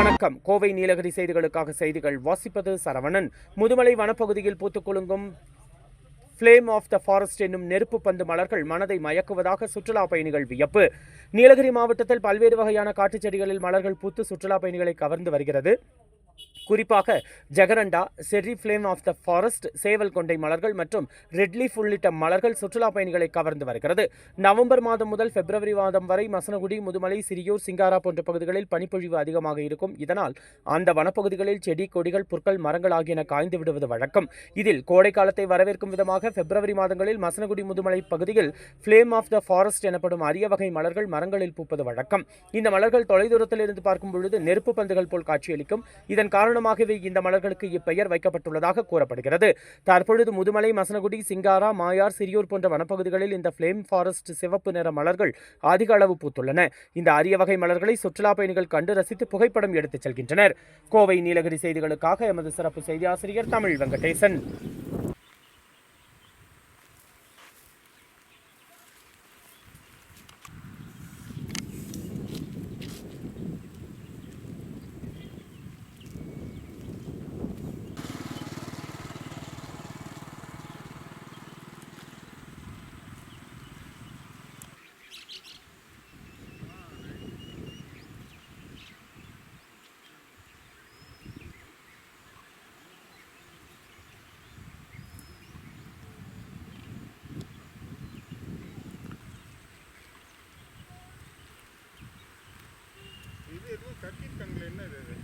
வணக்கம். கோவை நீலகிரி செய்திகளுக்காக செய்திகள் வாசிப்பது சரவணன். முதுமலை வனப்பகுதியில் பூத்துக் குலுங்கும் ஃப்ளேம் ஆஃப் த ஃபாரஸ்ட் என்னும் நெருப்பு பந்து மலர்கள் மனதை மயக்குவதாக சுற்றுலா பயணிகள் வியப்பு. நீலகிரி மாவட்டத்தில் பல்வேறு வகையான காட்டுச் செடிகளில் மலர்கள் பூத்து சுற்றுலா பயணிகளை கவர்ந்து வருகிறது. குறிப்பாக jacaranda cherry flame of the forest சேவல் கொண்டை மலர்கள் மற்றும் ரெட்லீஃப் உள்ளிட்ட மலர்கள் சுற்றுலா பயணிகளை கவர்ந்து வருகிறது. நவம்பர் மாதம் முதல் பிப்ரவரி மாதம் வரை மசனகுடி முதுமலை சிறியூர் சிங்காரா போன்ற பகுதிகளில் பனிப்பொழிவு அதிகமாக இருக்கும். இதனால் அந்த வனப்பகுதிகளில் செடி கொடிகள் புற்கள் மரங்கள் ஆகியன காய்ந்து விடுவது வழக்கம். இதில் கோடை காலத்தை வரவேற்கும் விதமாக பிப்ரவரி மாதங்களில் மசனகுடி முதுமலை பகுதியில் ஃப்ளேம் ஆஃப் த ஃபாரஸ்ட் எனப்படும் அரிய வகை மலர்கள் மரங்களில் பூப்பது வழக்கம். இந்த மலர்கள் தொலைதூரத்தில் இருந்து பார்க்கும் பொழுது நெருப்பு பந்துகள் போல் காட்சியளிக்கும். இதன் காரணம் காரணமாகவே இந்த மலர்களுக்கு இப்பெயர் வைக்கப்பட்டுள்ளதாக கூறப்படுகிறது. தற்பொழுது முதுமலை மசனகுடி சிங்காரா மாயார் சிறியூர் போன்ற வனப்பகுதிகளில் இந்த பிளேம் ஃபாரஸ்ட் சிவப்பு நிற மலர்கள் அதிக அளவு பூத்துள்ளன. இந்த அரிய வகை மலர்களை சுற்றுலா பயணிகள் கண்டு ரசித்து புகைப்படம் எடுத்துச் செல்கின்றனர். கோவை நீலகிரி செய்திகளுக்காக எமது சிறப்பு செய்தி ஆசிரியர் தமிழ் வெங்கடேசன். எதுவும் கட்டியிருக்காங்களே என்ன இது இது?